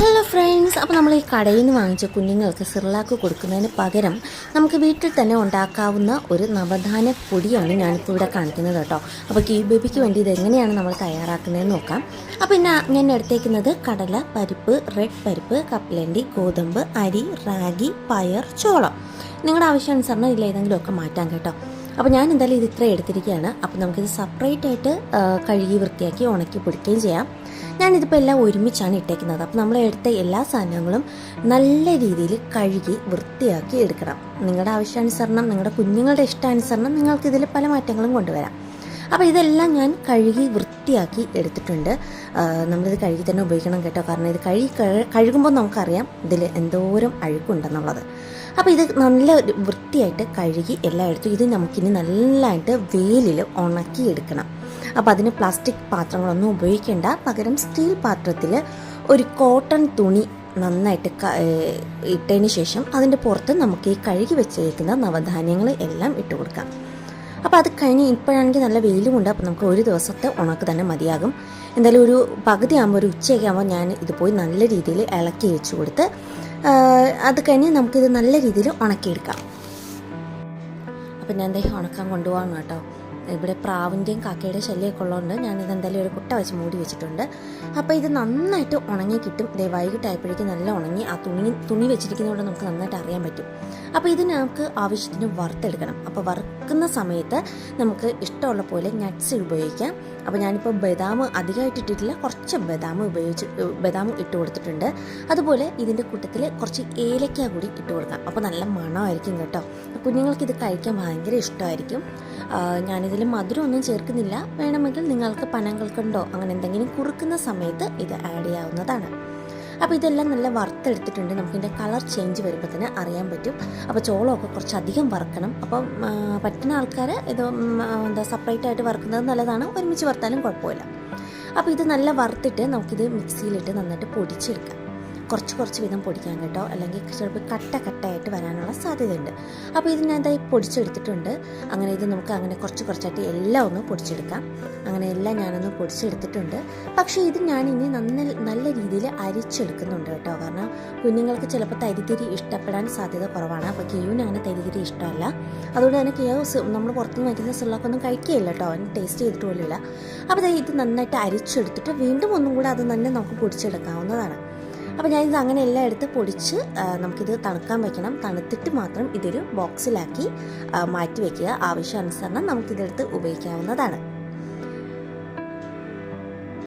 Hello friends അപ്പോൾ നമ്മൾ ഈ കടയിൽ നിന്ന് വാങ്ങിച്ച കുഞ്ഞുങ്ങൾക്ക് സിർലാക്ക് കൊടുക്കുന്നതിന് പകരം നമുക്ക് വീട്ടിൽ തന്നെ ഉണ്ടാക്കാവുന്ന ഒരു നവധാന പൊടിയാണ് ഞാനിപ്പോൾ ഇവിടെ കാണിക്കുന്നത് കേട്ടോ. അപ്പോൾ കീ ബേബിക്ക് വേണ്ടി ഇത് എങ്ങനെയാണ് നമ്മൾ തയ്യാറാക്കുന്നതെന്ന് നോക്കാം. അപ്പോൾ പിന്നെ ഞാൻ എടുത്തേക്കുന്നത് കടല പരിപ്പ് റെഡ് പരിപ്പ് കപ്പലണ്ടി ഗോതമ്പ് അരി റാഗി പയർ ചോളം. നിങ്ങളുടെ ആവശ്യാനുസരണം ഇതിൽ ഏതെങ്കിലുമൊക്കെ മാറ്റാം കേട്ടോ. അപ്പോൾ ഞാൻ എന്തായാലും ഇത് ഇത്ര എടുത്തിരിക്കുകയാണ്. അപ്പോൾ നമുക്കിത് സെപ്പറേറ്റ് ആയിട്ട് കഴുകി വൃത്തിയാക്കി ഉണക്കി പൊടിക്കുകയും ചെയ്യാം. ഞാനിതിപ്പോൾ എല്ലാം ഒരുമിച്ചാണ് ഇട്ടേക്കുന്നത്. അപ്പോൾ നമ്മൾ എടുത്ത എല്ലാ സാധനങ്ങളും നല്ല രീതിയിൽ കഴുകി വൃത്തിയാക്കി എടുക്കണം. നിങ്ങളുടെ ആവശ്യാനുസരണം നിങ്ങളുടെ കുഞ്ഞുങ്ങളുടെ ഇഷ്ടാനുസരണം നിങ്ങൾക്കിതിൽ പല മാറ്റങ്ങളും കൊണ്ടുവരാം. അപ്പോൾ ഇതെല്ലാം ഞാൻ കഴുകി വൃത്തിയാക്കി എടുത്തിട്ടുണ്ട്. നമ്മളിത് കഴുകി തന്നെ ഉപയോഗിക്കണം കേട്ടോ. കാരണം ഇത് കഴുകി കഴുകുമ്പോൾ നമുക്കറിയാം ഇതിൽ എന്തോരം അഴുക്കുണ്ടെന്നുള്ളത്. അപ്പോൾ ഇത് നല്ല വൃത്തിയായിട്ട് കഴുകി എല്ലാം എടുത്തു. ഇത് നമുക്കിനി നല്ലതായിട്ട് വെയിലിൽ ഉണക്കിയെടുക്കണം. അപ്പോൾ അതിന് പ്ലാസ്റ്റിക് പാത്രങ്ങളൊന്നും ഉപയോഗിക്കേണ്ട. പകരം സ്റ്റീൽ പാത്രത്തിൽ ഒരു കോട്ടൺ തുണി നന്നായിട്ട് ഇട്ടതിന് ശേഷം അതിന്റെ പുറത്ത് നമുക്ക് ഈ കഴുകി വെച്ചേക്കുന്ന നവധാന്യങ്ങൾ എല്ലാം ഇട്ട് കൊടുക്കാം. അപ്പോൾ അത് കഴിഞ്ഞ് ഇപ്പോഴാണെങ്കിൽ നല്ല വെയിലുമുണ്ട്. അപ്പോൾ നമുക്ക് ഒരു ദിവസത്തെ ഉണക്ക് തന്നെ മതിയാകും. എന്തായാലും ഒരു പകുതി ആകുമ്പോൾ ഒരു ഉച്ചയൊക്കെ ആകുമ്പോൾ ഞാൻ ഇത് പോയി നല്ല രീതിയിൽ ഇളക്കി വെച്ച് കൊടുത്ത് അത് കഴിഞ്ഞ് നമുക്കിത് നല്ല രീതിയിൽ ഉണക്കിയെടുക്കാം. അപ്പം ഞാൻ എന്തായാലും ഉണക്കാൻ കൊണ്ടുപോകണം കേട്ടോ. ഇവിടെ പ്രാവിന്റെയും കാക്കയുടെയും ശല്യമൊക്കെ ഉള്ളതുകൊണ്ട് ഞാനിത് എന്തായാലും ഒരു കുട്ട വെച്ച് മൂടി വെച്ചിട്ടുണ്ട്. അപ്പോൾ ഇത് നന്നായിട്ട് ഉണങ്ങി കിട്ടും. വൈകിട്ടായപ്പോഴേക്കും നല്ല ഉണങ്ങി ആ തുണി തുണി വെച്ചിരിക്കുന്നതുകൊണ്ട് നമുക്ക് നന്നായിട്ട് അറിയാൻ പറ്റും. അപ്പോൾ ഇത് നമുക്ക് ആവശ്യത്തിന് വറുത്തെടുക്കണം. അപ്പോൾ വറുക്കുന്ന സമയത്ത് നമുക്ക് ഇഷ്ടമുള്ള പോലെ നട്ട്സ് ഉപയോഗിക്കാം. അപ്പോൾ ഞാനിപ്പോൾ ബദാം അധികമായിട്ട് ഇട്ടിട്ടില്ല. കുറച്ച് ബദാം ഉപയോഗിച്ച് ബദാം ഇട്ട് കൊടുത്തിട്ടുണ്ട്. അതുപോലെ ഇതിന്റെ കൂട്ടത്തിൽ കുറച്ച് ഏലക്ക കൂടി ഇട്ട് കൊടുക്കാം. അപ്പോൾ നല്ല മണമായിരിക്കും കേട്ടോ. കുഞ്ഞുങ്ങൾക്ക് ഇത് കഴിക്കാൻ ഭയങ്കര ഇഷ്ടമായിരിക്കും. ആ, ഞാനിതിൽ മധുരമൊന്നും ചേർക്കുന്നില്ല. വേണമെങ്കിൽ നിങ്ങൾക്ക് പനങ്ങൾക്കുണ്ടോ? അങ്ങനെ എന്തെങ്കിലും കുറുക്കുന്ന സമയത്ത് ഇത് ആഡ് ചെയ്യാവുന്നതാണ്. അപ്പോൾ ഇതെല്ലാം നല്ല വറുത്തെടുത്തിട്ടുണ്ട്. നമുക്കിതിന്റെ കളർ ചേഞ്ച് വരുമ്പോൾ തന്നെ അറിയാൻ പറ്റും. അപ്പോൾ ചോളമൊക്കെ കുറച്ചധികം വറുക്കണം. അപ്പം പറ്റുന്ന ആൾക്കാർ ഇത് എന്താ സെപ്പറേറ്റ് ആയിട്ട് വറുക്കുന്നത് നല്ലതാണ്. ഒരുമിച്ച് വറുത്താലും കുഴപ്പമില്ല. അപ്പോൾ ഇത് നല്ല വറുത്തിട്ട് നമുക്കിത് മിക്സിയിലിട്ട് നന്നായിട്ട് പൊടിച്ചെടുക്കാം. കുറച്ച് കുറച്ച് വീതം പൊടിക്കാൻ കേട്ടോ. അല്ലെങ്കിൽ ചിലപ്പോൾ കട്ട കട്ടയായിട്ട് വരാനുള്ള സാധ്യതയുണ്ട്. അപ്പോൾ ഇത് ഞാൻ ഇതായി പൊടിച്ചെടുത്തിട്ടുണ്ട്. അങ്ങനെ ഇത് നമുക്ക് അങ്ങനെ കുറച്ച് കുറച്ചായിട്ട് എല്ലാം ഒന്ന് പൊടിച്ചെടുക്കാം. അങ്ങനെ എല്ലാം ഞാനൊന്ന് പൊടിച്ചെടുത്തിട്ടുണ്ട്. പക്ഷേ ഇത് ഞാൻ ഇനി നന്ന നല്ല രീതിയിൽ അരിച്ചെടുക്കുന്നുണ്ട് കേട്ടോ. കാരണം കുഞ്ഞുങ്ങൾക്ക് ചിലപ്പോൾ തരിതിരി ഇഷ്ടപ്പെടാൻ സാധ്യത കുറവാണ്. അപ്പോൾ കേവിന് അങ്ങനെ തരിതിരി ഇഷ്ടമല്ല. അതുകൊണ്ട് തന്നെ കേവ് നമ്മൾ പുറത്തുനിന്ന് വയ്ക്കുന്ന സിള്ളൊക്കൊന്നും കഴിക്കുകയില്ല കേട്ടോ. അതിന് ടേസ്റ്റ് ചെയ്തിട്ട് പോലുമില്ല. അപ്പോൾ ഇത് നന്നായിട്ട് അരിച്ചെടുത്തിട്ട് വീണ്ടും ഒന്നും കൂടെ അത് തന്നെ നമുക്ക് പൊടിച്ചെടുക്കാവുന്നതാണ്. അപ്പോൾ ഞാനിത് അങ്ങനെ എല്ലാം എടുത്ത് പൊടിച്ച് നമുക്കിത് തണുക്കാൻ വെക്കണം. തണുത്തിട്ട് മാത്രം ഇതൊരു ബോക്സിലാക്കി മാറ്റി വയ്ക്കുക ആവശ്യാനുസരണം നമുക്കിതെടുത്ത് ഉപയോഗിക്കാവുന്നതാണ്.